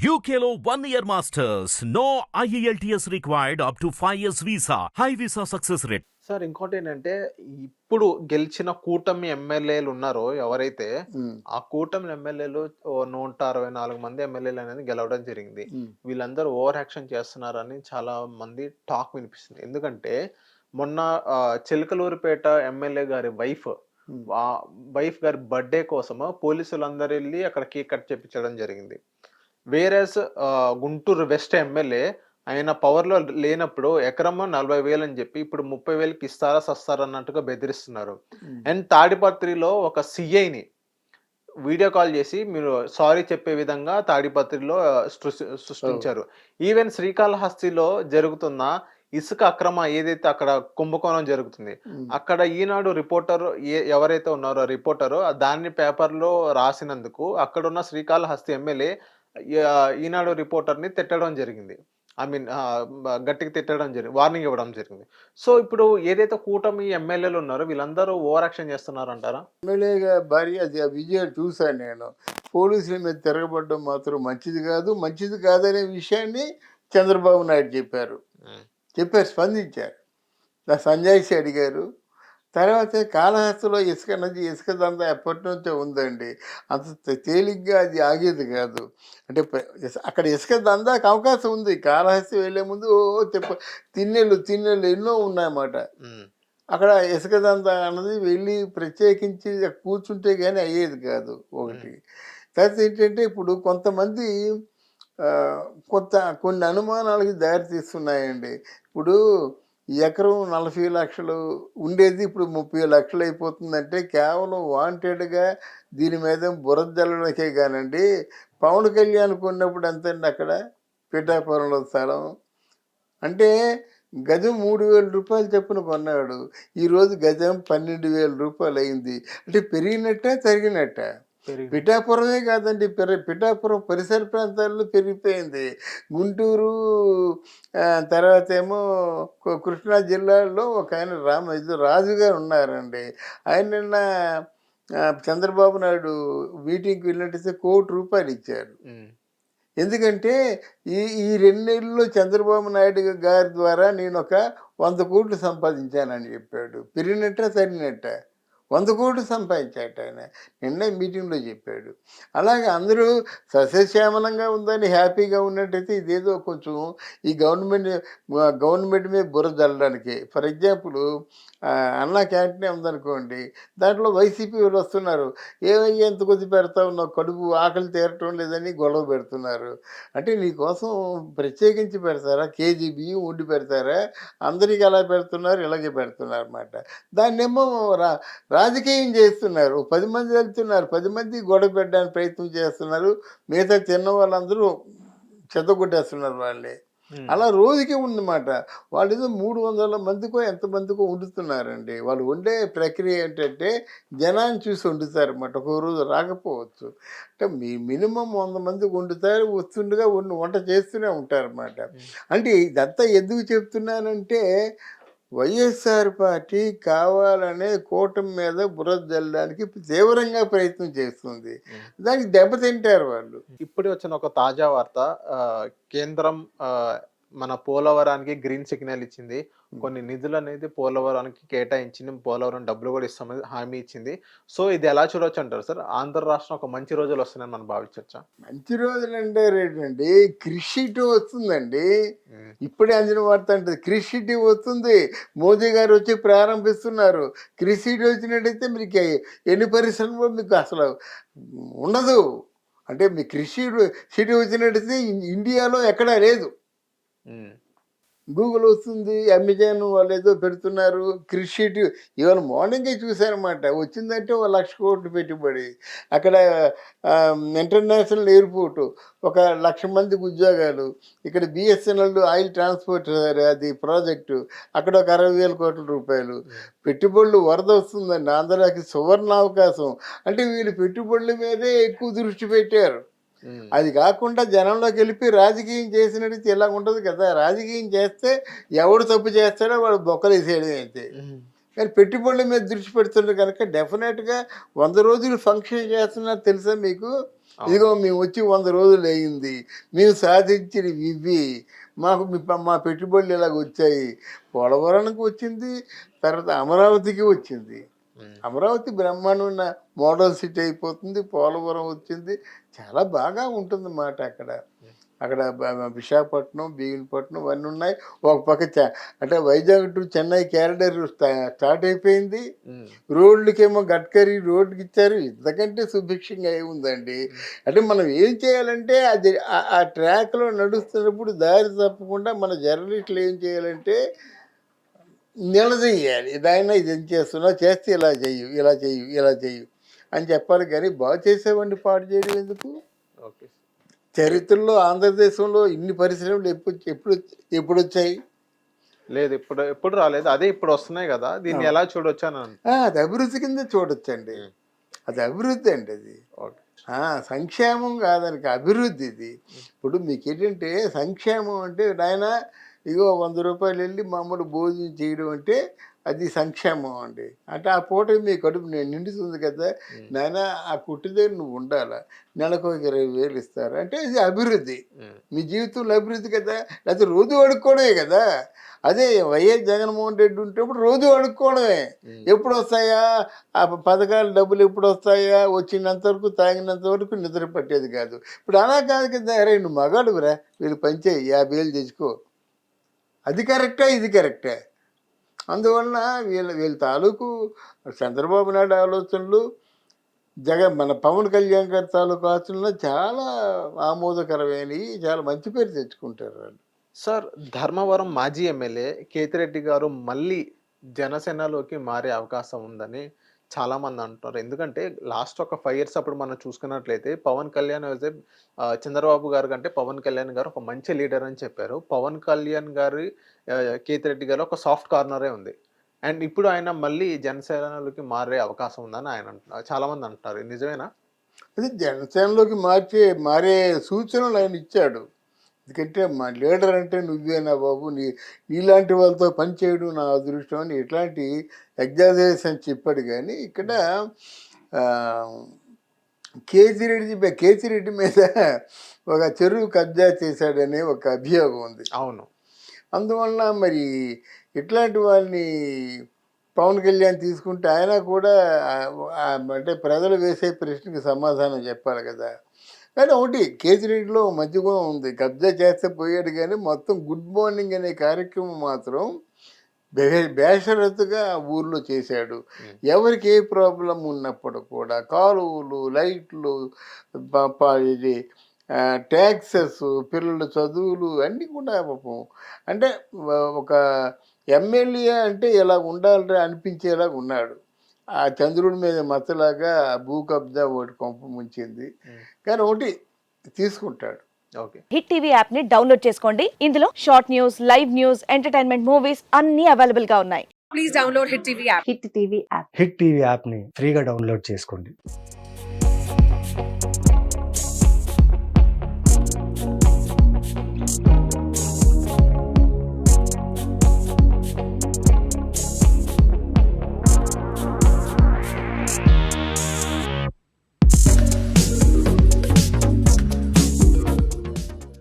One year masters. No E IELTS required up to 5 years visa. High visa success rate. Sir ఇంకోటి ఏంటంటే ఇప్పుడు గెలిచిన కూటమి ఎమ్మెల్యేలు ఉన్నారో ఎవరైతే ఉమ్, ఆ కూటమి ఎమ్మెల్యేలు నూట అరవై నాలుగు మంది ఎమ్మెల్యేలు అనేది గెలవడం జరిగింది ఉమ్, వీళ్ళందరూ ఓవర్ యాక్షన్ చేస్తున్నారని చాలా మంది టాక్ వినిపిస్తుంది ఎందుకంటే మొన్న చిలకలూరిపేట ఎమ్మెల్యే గారి వైఫ్ ఆ వైఫ్ గారి బర్త్డే కోసము పోలీసులందరూ వెళ్ళి అక్కడ కేక్ కట్ చేపించడం జరిగింది వేరేస్ గుంటూరు వెస్ట్ ఎమ్మెల్యే ఆయన పవర్లో లేనప్పుడు ఎకరమ్మ నలభై వేలు అని చెప్పి ఇప్పుడు ముప్పై వేలకి ఇస్తారా సస్తారా అన్నట్టుగా బెదిరిస్తున్నారు. అండ్ తాడిపత్రిలో ఒక సిఐని వీడియో కాల్ చేసి మీరు సారీ చెప్పే విధంగా తాడిపత్రిలో సృష్టించారు. ఈవెన్ శ్రీకాళహస్తిలో జరుగుతున్న ఇసుక అక్రమ ఏదైతే అక్కడ కుంభకోణం జరుగుతుంది అక్కడ ఈనాడు రిపోర్టర్ ఏ ఎవరైతే ఉన్నారో రిపోర్టర్ దాన్ని పేపర్లో రాసినందుకు అక్కడ ఉన్న శ్రీకాళహస్తి ఎమ్మెల్యే ఈనాడు రిపోర్టర్ని తిట్టడం జరిగింది. ఐ మీన్ గట్టిగా తిట్టడం జరిగింది వార్నింగ్ ఇవ్వడం జరిగింది. సో ఇప్పుడు ఏదైతే కూటమి ఎమ్మెల్యేలు ఉన్నారో వీళ్ళందరూ ఓవర్ యాక్షన్ చేస్తున్నారు అంటారా ఎమ్మెల్యేగా భార్య అది ఆ విజయం చూశాను నేను. పోలీసుల మీద తిరగబడడం మాత్రం మంచిది కాదు. మంచిది కాదనే విషయాన్ని చంద్రబాబు నాయుడు చెప్పారు. చెప్పారు స్పందించారు. నా సంజాయిషి అడిగారు తర్వాత కాళహస్తిలో ఇసుక నది ఇసుక దందా ఎప్పటి నుంచో ఉందండి. అంత తేలిగ్గా అది ఆగేది కాదు. అంటే అక్కడ ఇసుక దందాకి అవకాశం ఉంది. కాళహస్తి వెళ్ళే ముందు చెప్ప తిన్నెళ్ళు తిన్నెళ్ళు ఎన్నో ఉన్నాయన్నమాట. అక్కడ ఇసుక దందా అన్నది వెళ్ళి ప్రత్యేకించి కూర్చుంటే కానీ అయ్యేది కాదు ఒకటి. తర్వాత ఏంటంటే ఇప్పుడు కొంతమంది కొంత కొన్ని అనుమానాలకి దారి తీస్తున్నాయండి. ఇప్పుడు ఎకరం నలభై లక్షలు ఉండేది ఇప్పుడు ముప్పై లక్షలు అయిపోతుందంటే కేవలం వాంటెడ్గా దీని మీద బురద కానండి. పవన్ కళ్యాణ్ కొన్నప్పుడు ఎంతండి అక్కడ? పిఠాపురంలో స్థలం. అంటే గజం మూడు వేల రూపాయలు చెప్పున కొన్నాడు. ఈరోజు గజం పన్నెండు వేల రూపాయలు అయింది అంటే పెరిగినట్ట తరిగినట్ట? పిఠాపురమే కాదండి పెరి పిఠాపురం పరిసర ప్రాంతాల్లో పెరిగిపోయింది. గుంటూరు తర్వాత ఏమో కృష్ణా జిల్లాలో ఒక ఆయన రామ రాజుగారు ఉన్నారండి. ఆయన నిన్న చంద్రబాబు నాయుడు మీటింగ్కి వెళ్ళినట్టయితే కోటి రూపాయలు ఇచ్చారు. ఎందుకంటే ఈ ఈ రెండు నెలల్లో చంద్రబాబు నాయుడు గారి ద్వారా నేను ఒక వంద కోట్లు సంపాదించానని చెప్పాడు. పెరిగినట్ట తరిగినట్ట వంద కోట్లు సంపాదించాట ఆయన. నిన్న మీటింగ్లో చెప్పాడు. అలాగే అందరూ సస్యశ్యామలంగా ఉందని హ్యాపీగా ఉన్నట్టయితే ఇదేదో కొంచెం ఈ గవర్నమెంట్ గవర్నమెంట్ మీద బుర్ర జల్లడానికి. ఫర్ ఎగ్జాంపుల్ అన్నా క్యాంటీన్ ఉందనుకోండి దాంట్లో వైసీపీ వాళ్ళు వస్తున్నారు. ఏమయ్యా ఎంత కొద్ది పెడతా ఉన్నావు? కడుపు ఆకలి తీరటం లేదని గొడవ పెడుతున్నారు. అంటే నీకోసం ప్రత్యేకించి పెడతారా? కేజీ బియ్యం వండి పెడతారా? అందరికి ఎలా పెడుతున్నారు ఇలాగే పెడుతున్నారు అన్నమాట. దాన్నేమో రా రాజకీయం చేస్తున్నారు. పది మంది వెళ్తున్నారు. పది మంది గొడవ పెట్టడానికి ప్రయత్నం చేస్తున్నారు. మిగతా తిన్న వాళ్ళందరూ చెత్తగొట్టేస్తున్నారు వాళ్ళే. అలా రోజుకి ఉందన్నమాట. వాళ్ళు ఏదో మూడు వందల మందికో ఎంతమందికో వండుతున్నారండి. వాళ్ళు వండే ప్రక్రియ ఏంటంటే జనాన్ని చూసి వండుతారు అన్నమాట ఒక రోజు రాకపోవచ్చు. అంటే మీ మినిమం వంద మందికి వండుతారు వస్తుండగా వండి వంట చేస్తూనే ఉంటారన్నమాట. అంటే ఇదంతా ఎందుకు చెప్తున్నానంటే వైఎస్ఆర్ పార్టీ కావాలనే కూటమి మీద బురద జల్లడానికి తీవ్రంగా ప్రయత్నం చేస్తుంది. దానికి దెబ్బతింటారు వాళ్ళు. ఇప్పుడే వచ్చిన ఒక తాజా వార్త ఆ, కేంద్రం ఆ, మన పోలవరానికి గ్రీన్ సిగ్నల్ ఇచ్చింది. కొన్ని నిధులు అనేది పోలవరానికి కేటాయించింది. పోలవరం డబ్బులు కూడా ఇస్తామని హామీ ఇచ్చింది. సో ఇది ఎలా చూడొచ్చు అంటారు సార్? ఆంధ్ర రాష్ట్రం ఒక మంచి రోజులు వస్తున్నాయని మనం భావించవచ్చా మంచి రోజులు అంటే రేటండి కృషి వస్తుందండి. ఇప్పుడే అందిన వార్త అంటే కృషి వస్తుంది. మోదీ గారు వచ్చి ప్రారంభిస్తున్నారు. కృషి వచ్చినట్టయితే మీకు ఎన్ని పరిశ్రమలు మీకు అసలు ఉండదు. అంటే మీ కృషి సిటీ వచ్చినట్టయితే ఇండియాలో ఎక్కడా లేదు. గూగుల్ వస్తుంది అమెజాన్ వాళ్ళు ఏదో పెడుతున్నారు కృషి ఇవాళ మార్నింగే చూశారన్నమాట. వచ్చిందంటే ఒక లక్ష కోట్లు పెట్టుబడి. అక్కడ ఇంటర్నేషనల్ ఎయిర్పోర్ట్ ఒక లక్ష మందికి ఉద్యోగాలు. ఇక్కడ బిఎస్ఎన్ఎల్ ఆయిల్ ట్రాన్స్పోర్ట్ అది ప్రాజెక్టు. అక్కడ ఒక అరవై వేల కోట్ల రూపాయలు. పెట్టుబడులు వరద వస్తుందండి. ఆంధ్రాకి సువర్ణ అవకాశం. అంటే వీళ్ళు పెట్టుబడుల మీదే ఎక్కువ దృష్టి పెట్టారు. అది కాకుండా జనంలోకి వెళ్ళి రాజకీయం చేసినట్టు ఇలా ఉండదు కదా. రాజకీయం చేస్తే ఎవడు తప్పు చేస్తాడో వాడు బొక్కలు వేసేయడం అయితే కానీ పెట్టుబడుల మీద దృష్టి పెడుతున్నారు కనుక డెఫినెట్గా వంద రోజులు ఫంక్షన్ చేస్తున్నారు తెలుసా మీకు? ఇదిగో మేము వచ్చి వంద రోజులు అయింది. మేము సాధించినవి ఇవి మాకు మీ పెట్టుబడులు ఇలాగ వచ్చాయి. పోలవరానికి వచ్చింది తర్వాత అమరావతికి వచ్చింది. అమరావతి బ్రహ్మాండమైన మోడల్ సిటీ అయిపోతుంది పోలవరం వచ్చింది. చాలా బాగా ఉంటుంది మాట అక్కడ. అక్కడ విశాఖపట్నం భీమునిపట్నం అవన్నీ ఉన్నాయి. ఒక పక్క చ- అంటే Vizag to Chennai corridor start అయిపోయింది. రోడ్లకేమో గడ్కరీ రోడ్డుకి ఇచ్చారు. ఇంతకంటే సుభిక్షంగా ఏముందండి? అంటే మనం ఏం చేయాలంటే అది ఆ- ఆ ట్రాక్లో నడుస్తున్నప్పుడు దారి తప్పకుండా మన జర్నలిస్టులు ఏం చేయాలంటే నిలదీయాలి. ఇదైనా ఇది ఏం చేస్తున్నావు చేస్తే ఇలా చెయ్యు ఇలా చెయ్యు ఇలా చెయ్యు అని చెప్పాలి. కానీ బాగా చేసేవండి పాడు చేయడం ఎందుకు? ఓకే. చరిత్రలో ఆంధ్రదేశంలో ఇన్ని పరిశ్రమలు ఎప్పుడు ఎప్పుడు ఎప్పుడు వచ్చాయి? లేదు ఇప్పుడు ఎప్పుడు రాలేదు. అదే ఇప్పుడు వస్తున్నాయి కదా. దీన్ని ఎలా చూడొచ్చు అని అది అభివృద్ధి కింద చూడొచ్చండి. అది అభివృద్ధి అండి అది. సంక్షేమం కాదానికి అభివృద్ధి ఇది. ఇప్పుడు మీకు ఏంటంటే సంక్షేమం అంటే నాయన ఇగో వంద రూపాయలు వెళ్ళి మామూలు భోజనం చేయడం అంటే అది సంక్షేమం అండి. అంటే ఆ పూట మీ కడుపు నేను నిండుతుంది కదా నాయన ఆ కుట్టి దగ్గర నువ్వు ఉండాలా? నెలకు ఒక ఇరవై వేలు ఇస్తారు. అంటే ఇది అభివృద్ధి. మీ జీవితంలో అభివృద్ధి కదా లేకపోతే రోజు అడుక్కోవడమే కదా. అదే వైఎస్ జగన్మోహన్ రెడ్డి ఉంటేప్పుడు రోజు అడుక్కోవడమే. ఎప్పుడు వస్తాయా ఆ పథకాల డబ్బులు ఎప్పుడు వస్తాయా వచ్చినంత వరకు తాగినంత వరకు నిద్ర పట్టేది కాదు. ఇప్పుడు అలా కాదు కదా అరే నువ్వు మగాడురా వీళ్ళు పంచేయి యాభై వేలు తెచ్చుకో. అది కరెక్టా ఇది కరెక్టే. అందువలన వీళ్ళ వీళ్ళ తాలూకు చంద్రబాబు నాయుడు ఆలోచనలు జగన్ మన పవన్ కళ్యాణ్ గారి తాలూకు ఆలోచనలు చాలా ఆమోదకరమైనవి చాలా మంచి పేరు తెచ్చుకుంటారు వాళ్ళు. సార్ ధర్మవరం మాజీ ఎమ్మెల్యే కేతిరెడ్డి గారు మళ్ళీ జనసేనలోకి మారే అవకాశం ఉందని చాలామంది అంటున్నారు. ఎందుకంటే లాస్ట్ ఒక ఫైవ్ ఇయర్స్ అప్పుడు మనం చూసుకున్నట్లయితే పవన్ కళ్యాణ్ అయితే చంద్రబాబు గారు కంటే పవన్ కళ్యాణ్ గారు ఒక మంచి లీడర్ అని చెప్పారు. పవన్ కళ్యాణ్ గారి కేతి రెడ్డి గారు ఒక సాఫ్ట్ కార్నరే ఉంది. అండ్ ఇప్పుడు ఆయన మళ్ళీ జనసేనలోకి మారే అవకాశం ఉందని ఆయన అంటున్నారు చాలామంది అంటున్నారు. ఇది నిజమేనా? అది జనసేనలోకి మార్చే మారే సూచనలు ఆయన ఇచ్చాడు. ఎందుకంటే మా లీడర్ అంటే నువ్వేనా బాబు? నీ నీలాంటి వాళ్ళతో పనిచేయడం నా అదృష్టం అని ఇట్లాంటి ఎగ్జాజరేషన్ చెప్పాడు. కానీ ఇక్కడ కేతిరెడ్డి మీద- కేతిరెడ్డి మీద ఒక చెరువు కబ్జా చేశాడనే ఒక అభియోగం ఉంది. అవును. అందువలన మరి ఇట్లాంటి వాళ్ళని పవన్ కళ్యాణ్ తీసుకుంటే ఆయన కూడా అంటే ప్రజలు వేసే ప్రశ్నకి సమాధానం చెప్పాలి కదా. కానీ ఒకటి కేజ్రీలో మంచి గుణం ఉంది. కబ్జా చేస్తే పోయాడు కానీ మొత్తం గుడ్ మార్నింగ్ అనే కార్యక్రమం మాత్రం బే- బేషరతుగా ఆ ఊర్లో చేశాడు. ఎవరికి ఏ ప్రాబ్లం ఉన్నప్పుడు కూడా కాలువలు లైట్లు ఇది ట్యాక్సెస్ పిల్లల చదువులు అన్నీ కూడా పాపం. అంటే ఒక ఎమ్మెల్యే అంటే ఇలా ఉండాలి అనిపించేలా ఉన్నాడు. ఆ చంద్రుడి మీద మచ్చలాగా భూ కబ్జా ఒకటి కొంప ముంచింది. కానీ ఒకటి తీసుకుంటాడు. ఓకే. హిట్ టీవీ యాప్ని డౌన్లోడ్ చేసుకోండి. ఇందులో short news live news entertainment movies అన్ని అవైలబుల్గా ఉన్నాయి. please download Hit TV app. Hit TV app. Hit TV యాప్ని ఫ్రీగా డౌన్లోడ్ చేసుకోండి.